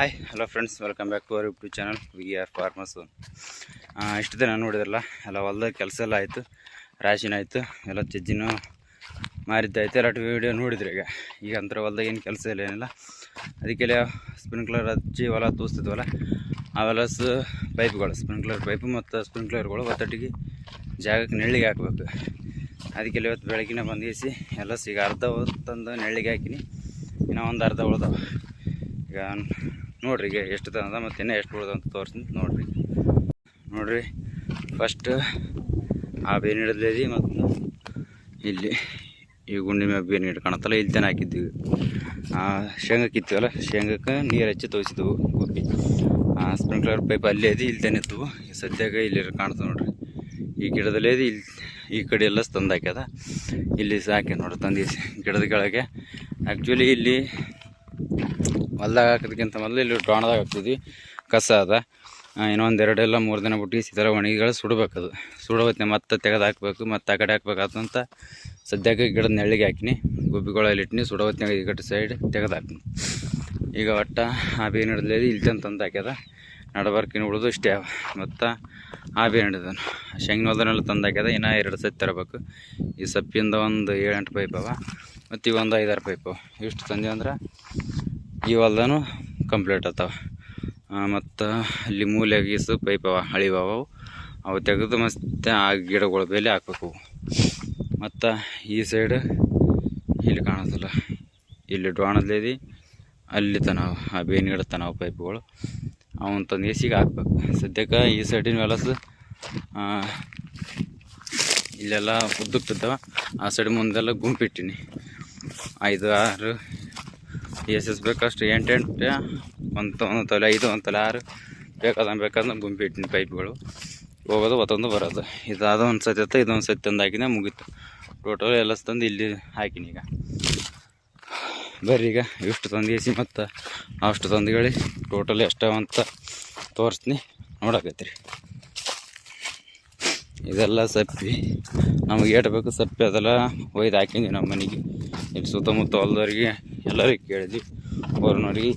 Hi hello friends welcome back to our YouTube channel we are farmers ಇಷ್ಟು ದಿನ ನೋಡಿದ್ರಲ್ಲ, ಎಲ್ಲ ಹೊಲ್ದಾಗ ಕೆಲಸ ಎಲ್ಲ ಆಯಿತು, ರಾಶಿನ ಆಯಿತು, ಎಲ್ಲ ಚಜ್ಜಿನೂ ಮಾರಿದ್ದಾಯ್ತು ಎಲ್ಲ ವಿಡಿಯೋ ನೋಡಿದ್ರಿ ಈಗ. ಈಗ ಅಂತರ ಹೊಲ್ದಾಗ ಏನು ಕೆಲಸ ಇಲ್ಲ, ಏನಿಲ್ಲ. ಅದಕ್ಕೆಲ್ಲ ಸ್ಪ್ರಿಂಕ್ಲರ್ ಹಚ್ಚಿ ಹೊಲ ತೋರಿಸ್ತಿದ್ವಲ್ಲ ಅವೆಲ್ಲ ಸ ಪೈಪ್ಗಳು ಸ್ಪ್ರಿಂಕ್ಲರ್ ಪೈಪು ಮತ್ತು ಸ್ಪ್ರಿಂಕ್ಲರ್ಗಳು ಒತ್ತಟ್ಟಿಗೆ ಜಾಗಕ್ಕೆ ನೆಳ್ಳಿಗೆ ಹಾಕ್ಬೇಕು. ಅದಕ್ಕೆಲ್ಲ ಇವತ್ತು ಬೆಳಗಿನ ಬಂದಿಸಿ ಎಲ್ಲ ಈಗ ಅರ್ಧ ಹೊತ್ತಂದು ನೆಳ್ಳಿಗೆ ಹಾಕಿನಿ, ಇನ್ನೂ ಒಂದು ಅರ್ಧ ಉಳ್ದವ. ಈಗ ನೋಡ್ರಿ ಈಗ ಎಷ್ಟು ತಂದ ಮತ್ತು ಇನ್ನೂ ಎಷ್ಟು ಉಳ್ದ ಅಂತ ತೋರಿಸ್ತೀನಿ. ನೋಡ್ರಿ. ನೋಡ್ರಿ ಫಸ್ಟ್ ಆ ಬೇನ್ ಹಿಡಿದ್ಲೇದಿ ಮತ್ತು ಇಲ್ಲಿ ಈ ಗುಂಡಿ ಮ್ಯಾಗ ಬೇನ್ ಹಿಡ್ ಕಾಣತ್ತಲ್ಲ ಇಲ್ಲಿ ತನ ಹಾಕಿದ್ವಿ ಆ ಶೇಂಗಾ ಶೇಂಗಕ್ಕೆ ನೀರು ಹಚ್ಚಿ ತೋರಿಸಿದ್ವು ಗುಬ್ಬಿ. ಆ ಸ್ಪ್ರಿಂಕ್ಲರ್ ಪೈಪ್ ಅಲ್ಲೇ ಐತಿ ಇಲ್ಲಿ ತಾನೆ ಇತ್ತು ಸದ್ಯಾಗ ಇಲ್ಲಿ ಕಾಣ್ತದೆ ನೋಡ್ರಿ. ಈ ಗಿಡದಲ್ಲೇ ಇದೆ ಇಲ್ಲಿ ಈ ಕಡೆ ಎಲ್ಲ ತಂದು ಹಾಕ್ಯದ. ಇಲ್ಲಿ ಸಾಕೆ ನೋಡ್ರಿ ತಂದು ಗಿಡದ ಕೆಳಗೆ. ಆ್ಯಕ್ಚುಲಿ ಇಲ್ಲಿ ಹೊಲ್ದಾಗ ಹಾಕೋದಕ್ಕಿಂತ ಮೊದಲು ಇಲ್ಲಿ ಟೋಣದಾಗ ಹಾಕ್ತಿದ್ವಿ. ಕಸ ಅದ. ಇನ್ನೊಂದು ಎರಡೆಲ್ಲ ಮೂರು ದಿನ ಬಿಟ್ಟು ಈ ಥರ ಒಣಗಿಗಳು ಸುಡಬೇಕದು ಸುಡೋ ಹೊತ್ತಿನ ಮತ್ತೆ ತೆಗೆದು ಹಾಕ್ಬೇಕು, ಮತ್ತೆ ಆ ಕಡೆ ಹಾಕ್ಬೇಕಾದಂತ ಸದ್ಯಕ್ಕೆ ಗಿಡದ ನೆಳ್ಳಿಗೆ ಹಾಕಿನಿ. ಗುಬ್ಬಿಗಳಲ್ಲಿ ಇಟ್ಟಿನಿ ಸುಡೋ ಈ ಕಡೆ ಸೈಡ್ ತೆಗೆದು ಹಾಕಿನಿ. ಈಗ ಒಟ್ಟ ಆ ಬೇನ್ ಹಿಡಿದ್ಲೇದಿ ಇಲ್ಲಿ ತಂದು ಹಾಕ್ಯದ ನಡಬರ್ಕಿನ ಉಳಿದು ಇಷ್ಟೇ ಅವ. ಮತ್ತು ಆ ಬೇನ್ ಹಿಡಿದನು ಶೇಂಗಿನ ಹೊಲ್ದನೆಲ್ಲ ತಂದು ಹಾಕ್ಯದ ಇನ್ನೂ ಎರಡು ಸತಿ ತರಬೇಕು. ಈ ಸಪ್ಪಿಂದ ಒಂದು ಏಳೆಂಟು ಪೈಪ್ ಅವ. ಮತ್ತು ಈಗ ಒಂದು ಐದಾರು ಪೈಪ್ ಇಷ್ಟು ತಂದೆ ಅಂದ್ರೆ ಈ ಹೊಲ್ದೂ ಕಂಪ್ಲೀಟ್ ಆತಾವ ಮತ್ತು ಅಲ್ಲಿ ಮೂಲೆ ಗೀಸು, ಪೈಪ್ ಅವ, ಹಳಿವ ಅವು ತೆಗೆದು ಮತ್ತೆ ಆ ಗಿಡಗಳ ಮೇಲೆ ಹಾಕ್ಬೇಕು. ಮತ್ತು ಈ ಸೈಡ್ ಇಲ್ಲಿ ಕಾಣಿಸಲ್ಲ ಇಲ್ಲಿ ಡ್ವಾಣದ್ಲೇದಿ ಅಲ್ಲಿ ತನವ ಆ ಬೇನ್ ಗಿಡ ತನವ ಪೈಪ್ಗಳು. ಅವನ್ ತಂದು ಎಸಿಗೆ ಹಾಕ್ಬೇಕು. ಸದ್ಯಕ್ಕೆ ಈ ಸೈಡಿನ ಹೊಲಸು ಇಲ್ಲೆಲ್ಲ ಉದ್ದಕ್ಕೆ ಆ ಸೈಡ್ ಮುಂದೆಲ್ಲ ಗುಂಪಿಟ್ಟಿನಿ. ಐದು, ಆರು ಎಸ್ ಎಸ್ ಬೇಕಷ್ಟು ಎಂಟೆಂಟು ಎಂಟು ಒಂದು ಒಂದು ತಲೆ, ಐದು, ಒಂದು ತಲೆ, ಆರು, ಬೇಕಾದ ಬೇಕಾದ್ರೆ ಗುಂಪಿಟ್ಟಿನಿ ಪೈಪ್ಗಳು. ಹೋಗೋದು ಒತ್ತೊಂದು ಬರೋದು. ಇದಾದ ಒಂದು ಸತಿ ಇತ್ತು ಇದೊಂದು ಸತಿ ತಂದು ಹಾಕಿನ ಮುಗೀತು. ಟೋಟಲ್ ಎಲ್ಲ ತಂದು ಇಲ್ಲಿ ಹಾಕಿನಿ ಈಗ. ಬರ್ರಿ ಈಗ ಇಷ್ಟು ತಂದು ಎಸಿ ಮತ್ತು ಅಷ್ಟು ತಂದುಗಳಿ ಟೋಟಲ್ ಎಷ್ಟವ ಅಂತ ತೋರಿಸ್ತೀನಿ. ನೋಡಕತ್ತೀರಿ. ಇದೆಲ್ಲ ಸಪ್ಪಿ. ನಮಗೆ ಏಟ್ ಬೇಕು ಸಪ್ಪಿ ಅದೆಲ್ಲ ಒಯ್ದು ಹಾಕಿದ್ವಿ ನಮ್ಮ ಮನೆಗೆ ಇಲ್ಲಿ ಸುತ್ತಮುತ್ತ ಹೊಲ್ದವ್ರಿಗೆ ಎಲ್ಲರಿಗೆ ಕೇಳಿದ್ವಿ. ಅವ್ರನ್ನವ್ರಿಗೆ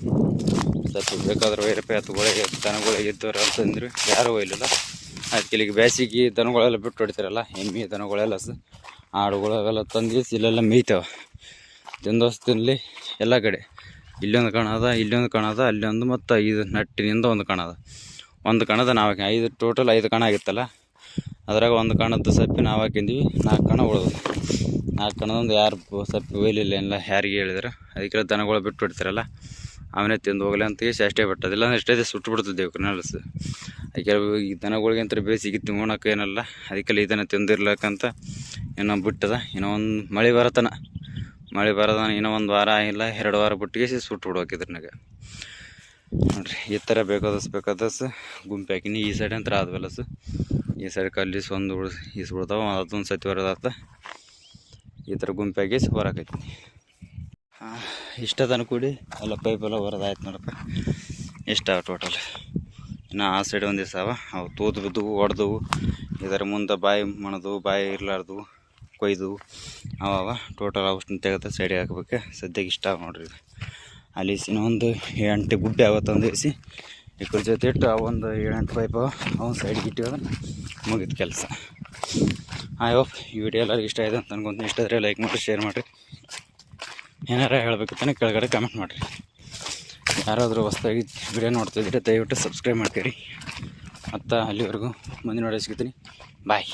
ಸತ್ತು ಬೇಕಾದ್ರೆ ವೈರಪ್ಪ ಎತ್ತುಗಳಿಗೆ ದನಗಳಿಗೆ ಇದ್ದವ್ರು ಅಂತಂದ್ರೆ ಯಾರೂ ಒಯ್ಲಿಲ್ಲ. ಅದಕ್ಕೆ ಇಲ್ಲಿಗೆ ಬೇಸಿಗೆ ದನಗಳೆಲ್ಲ ಬಿಟ್ಟು ಹೊಡಿತಾರಲ್ಲ, ಎಮ್ಮೆ ದನಗಳೆಲ್ಲ ಸ, ಆಡುಗಳು ಅವೆಲ್ಲ ತಂದು ಇಲ್ಲೆಲ್ಲ ಮೇಯ್ತಾವೆ. ತಿಂದೋಸ್ ಎಲ್ಲ ಕಡೆ. ಇಲ್ಲೊಂದು ಕಣದ ಇಲ್ಲೊಂದು ಕಣದ, ಅಲ್ಲೊಂದು ಮತ್ತು ಐದು ನಟ್ಟಿನಿಂದ ಒಂದು ಕಣದ. ಒಂದು ಕಣದ ನಾವು ಐದು, ಟೋಟಲ್ ಐದು ಕಣ ಆಗಿತ್ತಲ್ಲ. ಅದ್ರಾಗ ಒಂದು ಕಣದ್ದು ಸಪ್ಪಿ ನಾವು ಹಾಕಿದ್ವಿ ನಾಲ್ಕು ಕಣ ಉಳಿದು ನಾಲ್ಕು ಕಣದೊಂದು ಯಾರು ಸ್ವಲ್ಪ ಒಯ್ಲಿಲ್ಲ ಎಲ್ಲ ಯಾರಿಗೆ ಹೇಳಿದ್ರೆ. ಅದಕ್ಕೆ ದನಗಳು ಬಿಟ್ಟು ಬಿಡ್ತಾರಲ್ಲ, ಅವನೇ ತಿಂದು ಹೋಗಲಿ ಅಂತ ಹೇಳಿ ಅಷ್ಟೇ ಬಿಟ್ಟದಿಲ್ಲ ಅಂದ್ರೆ ಎಷ್ಟೇ ಸುಟ್ಟು ಬಿಡ್ತಿದ್ದೆವು ಕರ್ನಾಲಸ್ ಅದಕ್ಕೆ ಈ ದನಗಳಿಗಂತ ಬೇಸಿಗೆ ತಿನ್ನೋಣಕ್ಕೆ ಏನಲ್ಲ. ಅದಕ್ಕೆಲ್ಲ ಇದನ್ನು ತಿಂದಿರ್ಲಕ್ಕಂತ ಏನೋ ಬಿಟ್ಟದ. ಇನ್ನೂ ಒಂದು ಮಳೆ ಬರತನ ಮಳೆ ಬರೋದನ ಇನ್ನೂ ಒಂದು ವಾರ ಇಲ್ಲ ಎರಡು ವಾರ ಬಿಟ್ಟಿಗೆ ಸುಟ್ಟು ಬಿಡ್ಬೇಕಿದ್ರನಾಗ ನೋಡ್ರಿ, ಈ ಥರ ಬೇಕಾದಸ್ ಬೇಕಾದಸ್ ಗುಂಪು ಹಾಕಿನಿ. ಈ ಸೈಡ್ ಅಂತ ಆದ್ವಲ್ಲಸ್ ಈ ಸೈಡ್ ಕಲ್ಲಿಸ್ ಒಂದು ಉಳಿಸ್, ಈಸ್ ಬಿಡ್ತಾವ ಅದೊಂದು ಸತಿ ಬರೋದಾತ ಈ ಥರ ಗುಂಪಾಗಿ ಹೊರಕೈತಿ ಇಷ್ಟ ಕೂಡಿ ಎಲ್ಲ ಪೈಪೆಲ್ಲ ಹೊರದಾಯ್ತು ನೋಡಪ್ಪ. ಇಷ್ಟ ಟೋಟಲ್ ಇನ್ನು ಆ ಸೈಡ್ ಒಂದು ದಿವಸ ಅವ ಅವು ತೂತು ಬಿದ್ದವು ಇದರ ಮುಂದೆ ಬಾಯಿ ಮಣದು, ಬಾಯಿ ಇರಲಾರ್ದು, ಕೊಯ್ದು ಅವ ಟೋಟಲ್ ಅವಷ್ಟು ತೆಗೆದು ಸೈಡಿಗೆ ಹಾಕ್ಬೇಕು. ಸದ್ಯಕ್ಕೆ ಇಷ್ಟ ಅವ ನೋಡ್ರಿ ಇದು. ಅಲ್ಲಿ ಒಂದು ಎಂಟು ಗುಡ್ಡೆ ಒಂದು ಇಸಿ ಇದ್ರ ಜೊತೆ ಇಟ್ಟು ಅವೊಂದು ಏಳೆಂಟು ಪೈಪ್ ಅವನು ಸೈಡ್ಗೆ ಇಟ್ಟಿವ ಮುಗಿತು ಕೆಲಸ. ಆಯೋ ಈ ವಿಡಿಯೋ ಎಲ್ಲರಿಗೂ ಇಷ್ಟ ಆಯಿತು ಅಂತ ಅನ್ಕೊಂತೀನಿ. ಇಷ್ಟ ಆದರೆ ಲೈಕ್ ಮಾಡಿರಿ ಶೇರ್ ಮಾಡಿರಿ. ಏನಾರ ಹೇಳಬೇಕಂತಾನೆ ಕೆಳಗಡೆ ಕಮೆಂಟ್ ಮಾಡಿರಿ. ಯಾರಾದರೂ ಹೊಸ್ದಾಗಿ ವಿಡಿಯೋ ನೋಡ್ತಿದ್ರೆ ದಯವಿಟ್ಟು ಸಬ್ಸ್ಕ್ರೈಬ್ ಮಾಡ್ತೀರಿ. ಮತ್ತು ಅಲ್ಲಿವರೆಗೂ ಮುಂದಿನ ವಿಡಿಯೋ ಸಿಗ್ತೀನಿ. ಬಾಯ್